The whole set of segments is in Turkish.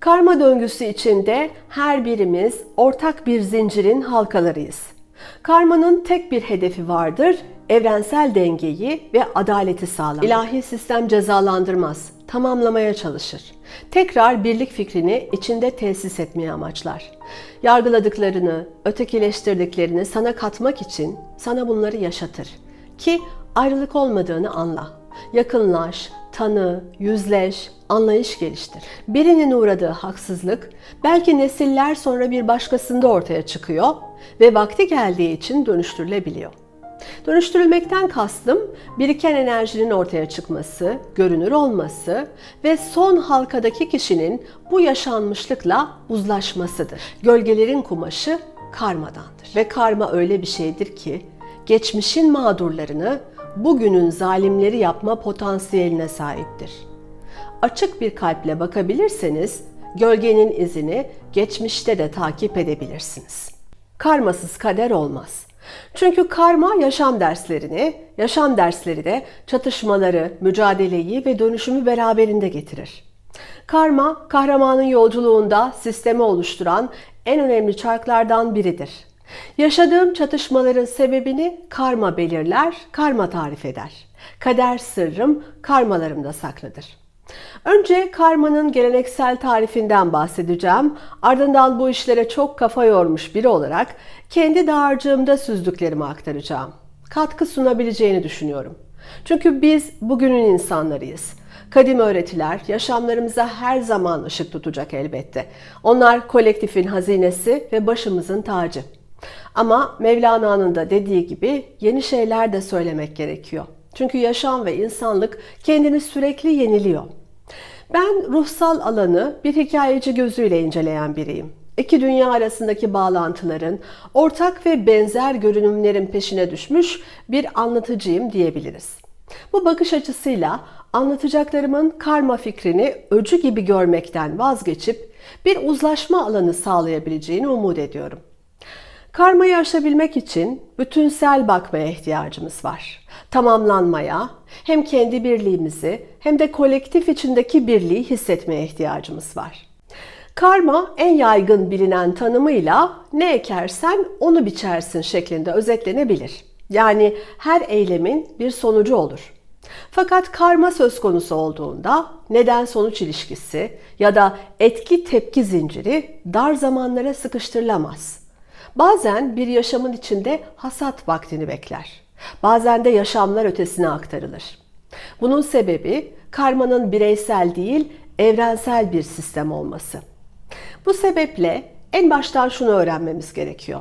Karma döngüsü içinde her birimiz ortak bir zincirin halkalarıyız. Karmanın tek bir hedefi vardır, evrensel dengeyi ve adaleti sağlamak. İlahi sistem cezalandırmaz, tamamlamaya çalışır. Tekrar birlik fikrini içinde tesis etmeye amaçlar. Yargıladıklarını, ötekileştirdiklerini sana katmak için sana bunları yaşatır. Ki ayrılık olmadığını anla. Yakınlaş, tanı, yüzleş, anlayış geliştir. Birinin uğradığı haksızlık belki nesiller sonra bir başkasında ortaya çıkıyor ve vakti geldiği için dönüştürülebiliyor. Dönüştürülmekten kastım biriken enerjinin ortaya çıkması, görünür olması ve son halkadaki kişinin bu yaşanmışlıkla uzlaşmasıdır. Gölgelerin kumaşı karmadandır. Ve karma öyle bir şeydir ki geçmişin mağdurlarını bugünün zalimleri yapma potansiyeline sahiptir. Açık bir kalple bakabilirseniz gölgenin izini geçmişte de takip edebilirsiniz. Karmasız kader olmaz. Çünkü karma yaşam derslerini, yaşam dersleri de çatışmaları, mücadeleyi ve dönüşümü beraberinde getirir. Karma, kahramanın yolculuğunda sistemi oluşturan en önemli çarklardan biridir. Yaşadığım çatışmaların sebebini karma belirler, karma tarif eder. Kader sırrım karmalarımda saklıdır. Önce karmanın geleneksel tarifinden bahsedeceğim. Ardından bu işlere çok kafa yormuş biri olarak kendi dağarcığımda süzdüklerimi aktaracağım. Katkı sunabileceğini düşünüyorum. Çünkü biz bugünün insanlarıyız. Kadim öğretiler yaşamlarımıza her zaman ışık tutacak elbette. Onlar kolektifin hazinesi ve başımızın tacı. Ama Mevlana'nın da dediği gibi yeni şeyler de söylemek gerekiyor. Çünkü yaşam ve insanlık kendini sürekli yeniliyor. Ben ruhsal alanı bir hikayeci gözüyle inceleyen biriyim. İki dünya arasındaki bağlantıların, ortak ve benzer görünümlerin peşine düşmüş bir anlatıcıyım diyebiliriz. Bu bakış açısıyla anlatacaklarımın karma fikrini öcü gibi görmekten vazgeçip bir uzlaşma alanı sağlayabileceğini umut ediyorum. Karmayı aşabilmek için bütünsel bakmaya ihtiyacımız var. Tamamlanmaya, hem kendi birliğimizi hem de kolektif içindeki birliği hissetmeye ihtiyacımız var. Karma en yaygın bilinen tanımıyla ne ekersen onu biçersin şeklinde özetlenebilir. Yani her eylemin bir sonucu olur. Fakat karma söz konusu olduğunda neden sonuç ilişkisi ya da etki tepki zinciri dar zamanlara sıkıştırılamaz. Bazen bir yaşamın içinde hasat vaktini bekler. Bazen de yaşamlar ötesine aktarılır. Bunun sebebi karmanın bireysel değil, evrensel bir sistem olması. Bu sebeple en baştan şunu öğrenmemiz gerekiyor.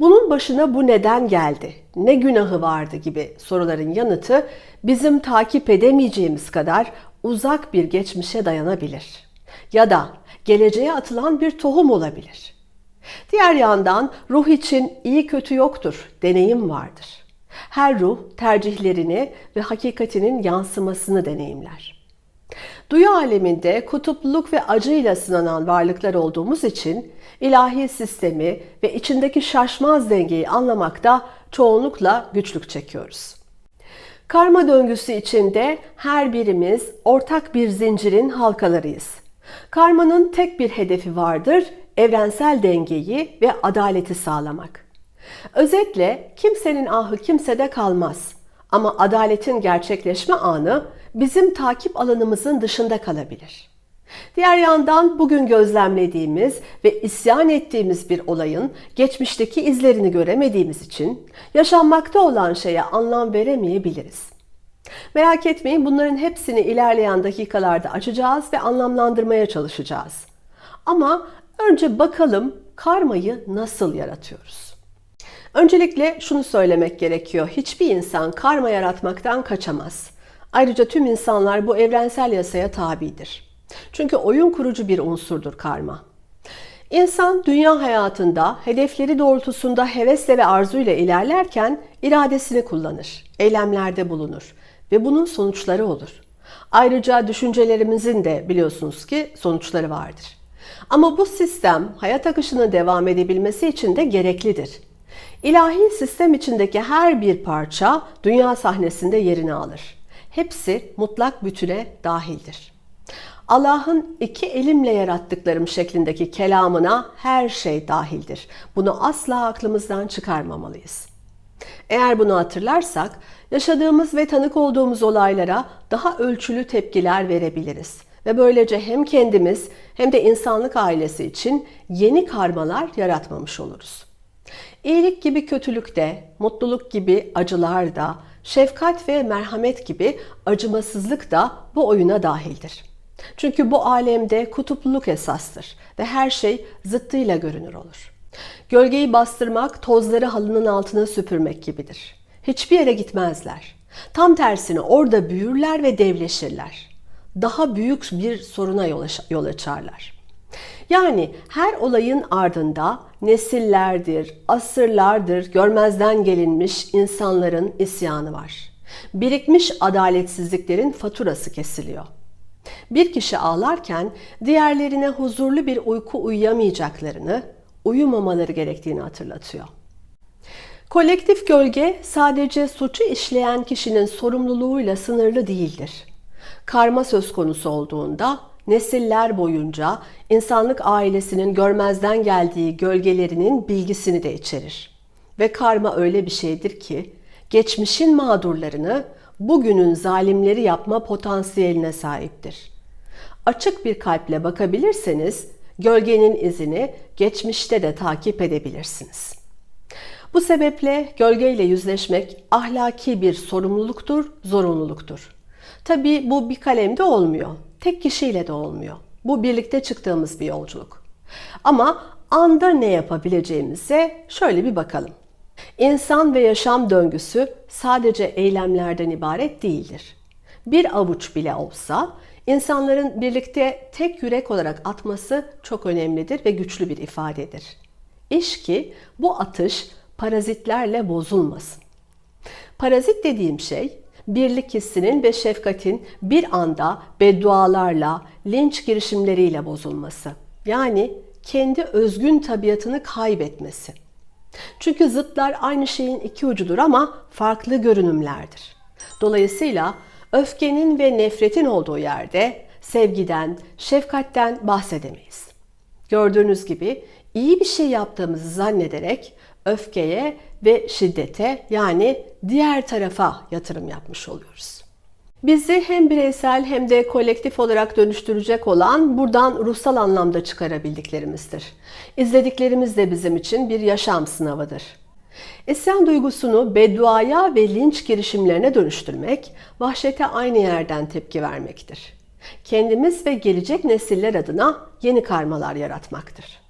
Bunun başına bu neden geldi, ne günahı vardı gibi soruların yanıtı bizim takip edemeyeceğimiz kadar uzak bir geçmişe dayanabilir. Ya da geleceğe atılan bir tohum olabilir. Diğer yandan ruh için iyi kötü yoktur, deneyim vardır. Her ruh tercihlerini ve hakikatinin yansımasını deneyimler. Duyu aleminde kutupluluk ve acıyla sınanan varlıklar olduğumuz için ilahi sistemi ve içindeki şaşmaz dengeyi anlamakta çoğunlukla güçlük çekiyoruz. Karma döngüsü içinde her birimiz ortak bir zincirin halkalarıyız. Karmanın tek bir hedefi vardır, evrensel dengeyi ve adaleti sağlamak. Özetle kimsenin ahı kimsede kalmaz. Ama adaletin gerçekleşme anı bizim takip alanımızın dışında kalabilir. Diğer yandan bugün gözlemlediğimiz ve isyan ettiğimiz bir olayın geçmişteki izlerini göremediğimiz için yaşanmakta olan şeye anlam veremeyebiliriz. Merak etmeyin bunların hepsini ilerleyen dakikalarda açacağız ve anlamlandırmaya çalışacağız. Ama önce bakalım karmayı nasıl yaratıyoruz? Öncelikle şunu söylemek gerekiyor. Hiçbir insan karma yaratmaktan kaçamaz. Ayrıca tüm insanlar bu evrensel yasaya tabidir. Çünkü oyun kurucu bir unsurdur karma. İnsan dünya hayatında hedefleri doğrultusunda hevesle ve arzuyla ilerlerken iradesini kullanır, eylemlerde bulunur ve bunun sonuçları olur. Ayrıca düşüncelerimizin de biliyorsunuz ki sonuçları vardır. Ama bu sistem hayat akışının devam edebilmesi için de gereklidir. İlahi sistem içindeki her bir parça dünya sahnesinde yerini alır. Hepsi mutlak bütüne dahildir. Allah'ın iki elimle yarattıklarım şeklindeki kelamına her şey dahildir. Bunu asla aklımızdan çıkarmamalıyız. Eğer bunu hatırlarsak, yaşadığımız ve tanık olduğumuz olaylara daha ölçülü tepkiler verebiliriz. Ve böylece hem kendimiz hem de insanlık ailesi için yeni karmalar yaratmamış oluruz. İyilik gibi kötülükte, mutluluk gibi acılarda, şefkat ve merhamet gibi acımasızlık da bu oyuna dahildir. Çünkü bu alemde kutupluluk esastır ve her şey zıttıyla görünür olur. Gölgeyi bastırmak, tozları halının altına süpürmek gibidir. Hiçbir yere gitmezler. Tam tersine orada büyürler ve devleşirler. Daha büyük bir soruna yol açarlar. Yani her olayın ardında nesillerdir, asırlardır görmezden gelinmiş insanların isyanı var. Birikmiş adaletsizliklerin faturası kesiliyor. Bir kişi ağlarken diğerlerine huzurlu bir uyku uyuyamayacaklarını, uyumamaları gerektiğini hatırlatıyor. Kolektif gölge sadece suçu işleyen kişinin sorumluluğuyla sınırlı değildir. Karma söz konusu olduğunda nesiller boyunca insanlık ailesinin görmezden geldiği gölgelerinin bilgisini de içerir. Ve karma öyle bir şeydir ki geçmişin mağdurlarını bugünün zalimleri yapma potansiyeline sahiptir. Açık bir kalple bakabilirseniz gölgenin izini geçmişte de takip edebilirsiniz. Bu sebeple gölgeyle yüzleşmek ahlaki bir sorumluluktur, zorunluluktur. Tabi bu bir kalemde olmuyor. Tek kişiyle de olmuyor. Bu birlikte çıktığımız bir yolculuk. Ama anda ne yapabileceğimize şöyle bir bakalım. İnsan ve yaşam döngüsü sadece eylemlerden ibaret değildir. Bir avuç bile olsa insanların birlikte tek yürek olarak atması çok önemlidir ve güçlü bir ifadedir. İş ki bu atış parazitlerle bozulmasın. Parazit dediğim şey birlik hissinin ve şefkatin bir anda beddualarla, linç girişimleriyle bozulması. Yani kendi özgün tabiatını kaybetmesi. Çünkü zıtlar aynı şeyin iki ucudur ama farklı görünümlerdir. Dolayısıyla öfkenin ve nefretin olduğu yerde sevgiden, şefkatten bahsedemeyiz. Gördüğünüz gibi iyi bir şey yaptığımızı zannederek öfkeye ve şiddete yani diğer tarafa yatırım yapmış oluyoruz. Bizi hem bireysel hem de kolektif olarak dönüştürecek olan buradan ruhsal anlamda çıkarabildiklerimizdir. İzlediklerimiz de bizim için bir yaşam sınavıdır. İsyan duygusunu bedduaya ve linç girişimlerine dönüştürmek, vahşete aynı yerden tepki vermektir. Kendimiz ve gelecek nesiller adına yeni karmalar yaratmaktır.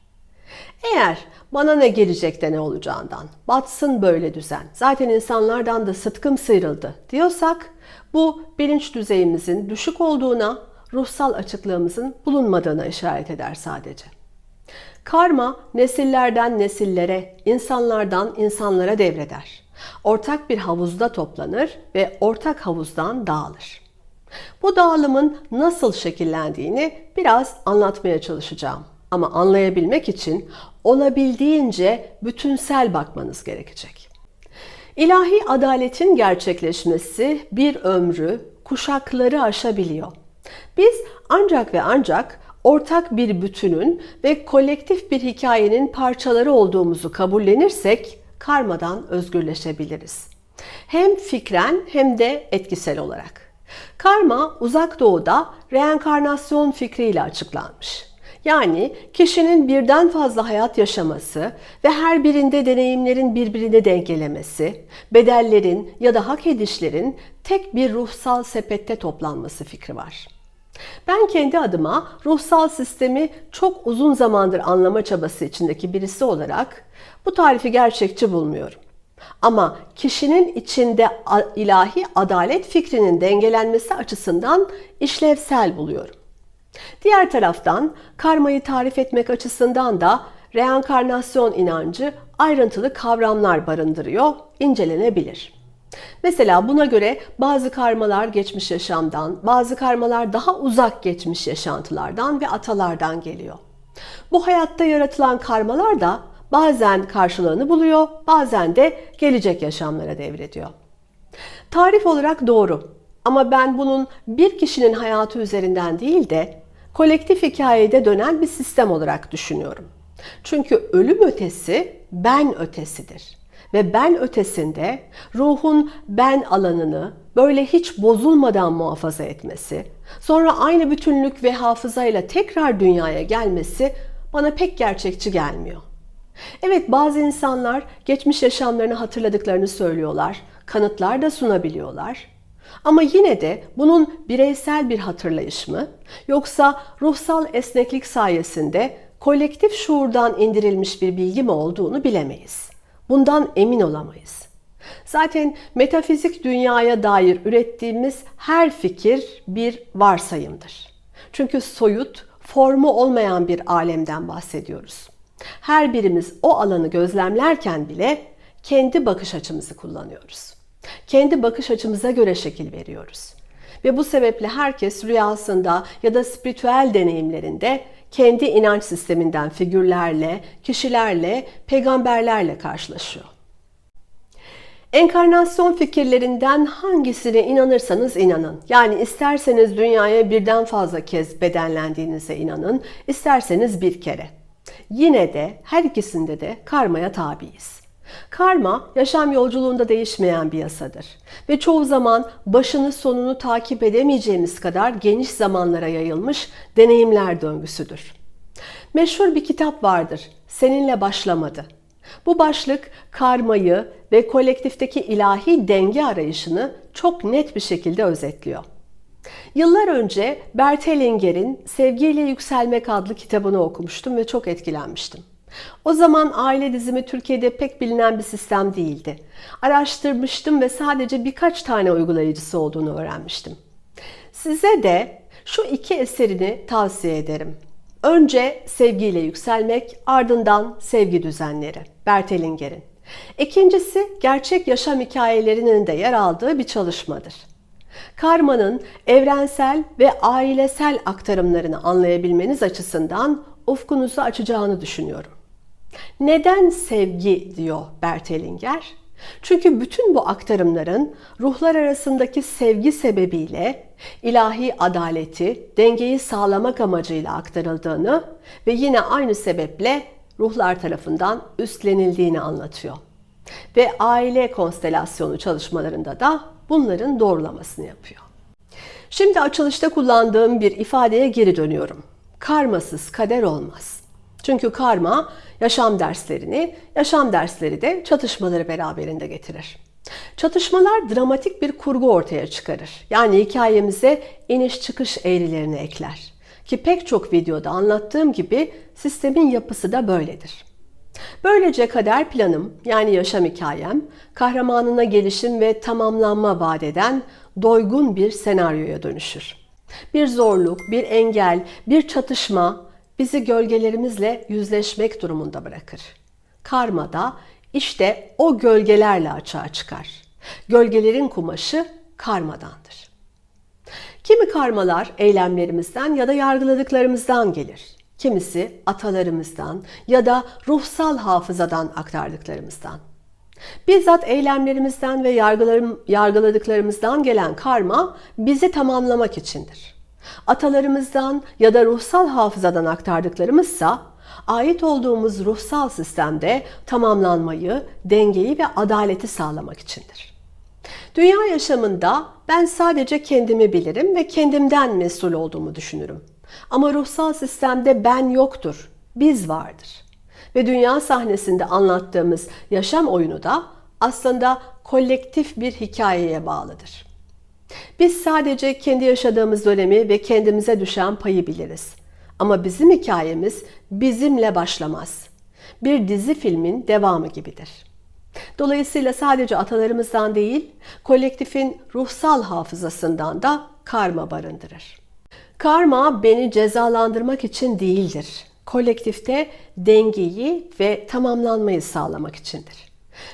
Eğer bana ne gelecek de ne olacağından, batsın böyle düzen, zaten insanlardan da sıtkım sıyrıldı diyorsak bu bilinç düzeyimizin düşük olduğuna, ruhsal açıklığımızın bulunmadığına işaret eder sadece. Karma nesillerden nesillere, insanlardan insanlara devreder. Ortak bir havuzda toplanır ve ortak havuzdan dağılır. Bu dağılımın nasıl şekillendiğini biraz anlatmaya çalışacağım. Ama anlayabilmek için olabildiğince bütünsel bakmanız gerekecek. İlahi adaletin gerçekleşmesi bir ömrü, kuşakları aşabiliyor. Biz ancak ve ancak ortak bir bütünün ve kolektif bir hikayenin parçaları olduğumuzu kabullenirsek karmadan özgürleşebiliriz. Hem fikren hem de etkisel olarak. Karma uzak doğuda reenkarnasyon fikriyle açıklanmış. Yani kişinin birden fazla hayat yaşaması ve her birinde deneyimlerin birbirine dengelemesi, bedellerin ya da hak edişlerin tek bir ruhsal sepette toplanması fikri var. Ben kendi adıma ruhsal sistemi çok uzun zamandır anlama çabası içindeki birisi olarak bu tarifi gerçekçi bulmuyorum. Ama kişinin içinde ilahi adalet fikrinin dengelenmesi açısından işlevsel buluyorum. Diğer taraftan karmayı tarif etmek açısından da reenkarnasyon inancı ayrıntılı kavramlar barındırıyor, incelenebilir. Mesela buna göre bazı karmalar geçmiş yaşamdan, bazı karmalar daha uzak geçmiş yaşantılardan ve atalardan geliyor. Bu hayatta yaratılan karmalar da bazen karşılığını buluyor, bazen de gelecek yaşamlara devrediyor. Tarif olarak doğru ama ben bunun bir kişinin hayatı üzerinden değil de kolektif hikayede dönen bir sistem olarak düşünüyorum. Çünkü ölüm ötesi ben ötesidir. Ve ben ötesinde ruhun ben alanını böyle hiç bozulmadan muhafaza etmesi, sonra aynı bütünlük ve hafızayla tekrar dünyaya gelmesi bana pek gerçekçi gelmiyor. Evet bazı insanlar geçmiş yaşamlarını hatırladıklarını söylüyorlar, kanıtlar da sunabiliyorlar. Ama yine de bunun bireysel bir hatırlayış mı yoksa ruhsal esneklik sayesinde kolektif şuurdan indirilmiş bir bilgi mi olduğunu bilemeyiz. Bundan emin olamayız. Zaten metafizik dünyaya dair ürettiğimiz her fikir bir varsayımdır. Çünkü soyut, formu olmayan bir alemden bahsediyoruz. Her birimiz o alanı gözlemlerken bile kendi bakış açımızı kullanıyoruz. Kendi bakış açımıza göre şekil veriyoruz. Ve bu sebeple herkes rüyasında ya da spiritüel deneyimlerinde kendi inanç sisteminden figürlerle, kişilerle, peygamberlerle karşılaşıyor. Enkarnasyon fikirlerinden hangisine inanırsanız inanın. Yani isterseniz dünyaya birden fazla kez bedenlendiğinize inanın, isterseniz bir kere. Yine de her ikisinde de karmaya tabiiz. Karma yaşam yolculuğunda değişmeyen bir yasadır ve çoğu zaman başını sonunu takip edemeyeceğimiz kadar geniş zamanlara yayılmış deneyimler döngüsüdür. Meşhur bir kitap vardır. Seninle başlamadı. Bu başlık karmayı ve kolektifteki ilahi denge arayışını çok net bir şekilde özetliyor. Yıllar önce Bert Hellinger'in Sevgiyle Yükselmek adlı kitabını okumuştum ve çok etkilenmiştim. O zaman aile dizimi Türkiye'de pek bilinen bir sistem değildi. Araştırmıştım ve sadece birkaç tane uygulayıcısı olduğunu öğrenmiştim. Size de şu iki eserini tavsiye ederim. Önce Sevgiyle Yükselmek, ardından Sevgi Düzenleri, Bert Hellinger'in. İkincisi gerçek yaşam hikayelerinin de yer aldığı bir çalışmadır. Karmanın evrensel ve ailesel aktarımlarını anlayabilmeniz açısından ufkunuzu açacağını düşünüyorum. Neden sevgi diyor Bert Hellinger? Çünkü bütün bu aktarımların ruhlar arasındaki sevgi sebebiyle ilahi adaleti, dengeyi sağlamak amacıyla aktarıldığını ve yine aynı sebeple ruhlar tarafından üstlenildiğini anlatıyor. Ve aile konstelasyonu çalışmalarında da bunların doğrulamasını yapıyor. Şimdi açılışta kullandığım bir ifadeye geri dönüyorum. Karmasız kader olmaz. Çünkü karma yaşam derslerini, yaşam dersleri de çatışmaları beraberinde getirir. Çatışmalar dramatik bir kurgu ortaya çıkarır. Yani hikayemize iniş çıkış eğrilerini ekler. Ki pek çok videoda anlattığım gibi sistemin yapısı da böyledir. Böylece kader planım yani yaşam hikayem kahramanına gelişim ve tamamlanma vaat eden doygun bir senaryoya dönüşür. Bir zorluk, bir engel, bir çatışma bizi gölgelerimizle yüzleşmek durumunda bırakır. Karma da işte o gölgelerle açığa çıkar. Gölgelerin kumaşı karmadandır. Kimi karmalar eylemlerimizden ya da yargıladıklarımızdan gelir. Kimisi atalarımızdan ya da ruhsal hafızadan aktardıklarımızdan. Bizzat eylemlerimizden ve yargıladıklarımızdan gelen karma bizi tamamlamak içindir. Atalarımızdan ya da ruhsal hafızadan aktardıklarımızsa ait olduğumuz ruhsal sistemde tamamlanmayı, dengeyi ve adaleti sağlamak içindir. Dünya yaşamında ben sadece kendimi bilirim ve kendimden mesul olduğumu düşünürüm. Ama ruhsal sistemde ben yoktur, biz vardır. Ve dünya sahnesinde anlattığımız yaşam oyunu da aslında kolektif bir hikayeye bağlıdır. Biz sadece kendi yaşadığımız dönemi ve kendimize düşen payı biliriz. Ama bizim hikayemiz bizimle başlamaz. Bir dizi filmin devamı gibidir. Dolayısıyla sadece atalarımızdan değil, kolektifin ruhsal hafızasından da karma barındırır. Karma beni cezalandırmak için değildir. Kolektifte dengeyi ve tamamlanmayı sağlamak içindir.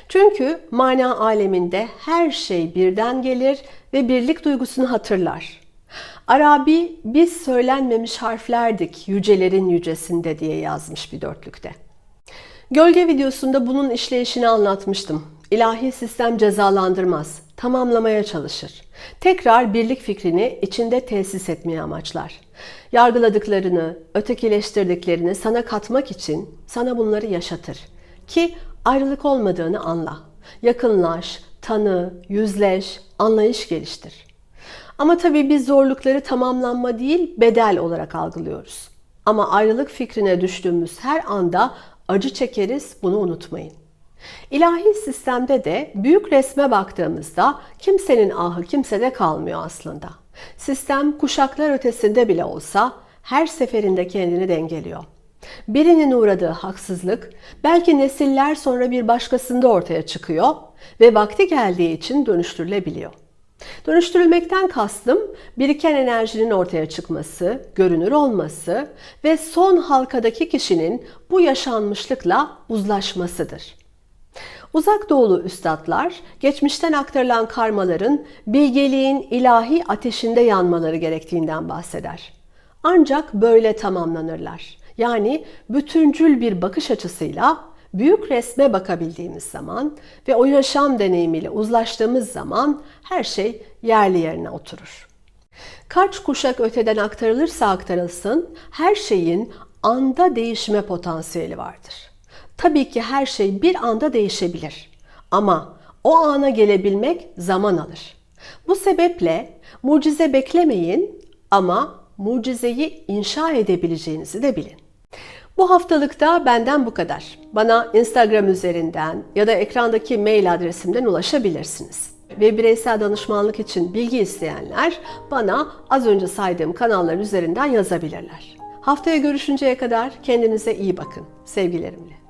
Çünkü mana aleminde her şey birden gelir ve birlik duygusunu hatırlar. Arabi biz söylenmemiş harflerdik yücelerin yücesinde diye yazmış bir dörtlükte. Gölge videosunda bunun işleyişini anlatmıştım. İlahi sistem cezalandırmaz, tamamlamaya çalışır. Tekrar birlik fikrini içinde tesis etmeye amaçlar. Yargıladıklarını, ötekileştirdiklerini sana katmak için sana bunları yaşatır. Ki ayrılık olmadığını anla. Yakınlaş, tanı, yüzleş, anlayış geliştir. Ama tabii biz zorlukları tamamlanma değil, bedel olarak algılıyoruz. Ama ayrılık fikrine düştüğümüz her anda acı çekeriz, bunu unutmayın. İlahi sistemde de büyük resme baktığımızda kimsenin ahı kimsede kalmıyor aslında. Sistem kuşaklar ötesinde bile olsa her seferinde kendini dengeliyor. Birinin uğradığı haksızlık belki nesiller sonra bir başkasında ortaya çıkıyor ve vakti geldiği için dönüştürülebiliyor. Dönüştürülmekten kastım biriken enerjinin ortaya çıkması, görünür olması ve son halkadaki kişinin bu yaşanmışlıkla uzlaşmasıdır. Uzak doğulu üstadlar geçmişten aktarılan karmaların bilgeliğin ilahi ateşinde yanmaları gerektiğinden bahseder. Ancak böyle tamamlanırlar. Yani bütüncül bir bakış açısıyla büyük resme bakabildiğimiz zaman ve o yaşam deneyimiyle uzlaştığımız zaman her şey yerli yerine oturur. Kaç kuşak öteden aktarılırsa aktarılsın her şeyin anda değişme potansiyeli vardır. Tabii ki her şey bir anda değişebilir. Ama o ana gelebilmek zaman alır. Bu sebeple mucize beklemeyin ama mucizeyi inşa edebileceğinizi de bilin. Bu haftalıkta benden bu kadar. Bana Instagram üzerinden ya da ekrandaki mail adresimden ulaşabilirsiniz. Ve bireysel danışmanlık için bilgi isteyenler bana az önce saydığım kanallar üzerinden yazabilirler. Haftaya görüşünceye kadar kendinize iyi bakın. Sevgilerimle.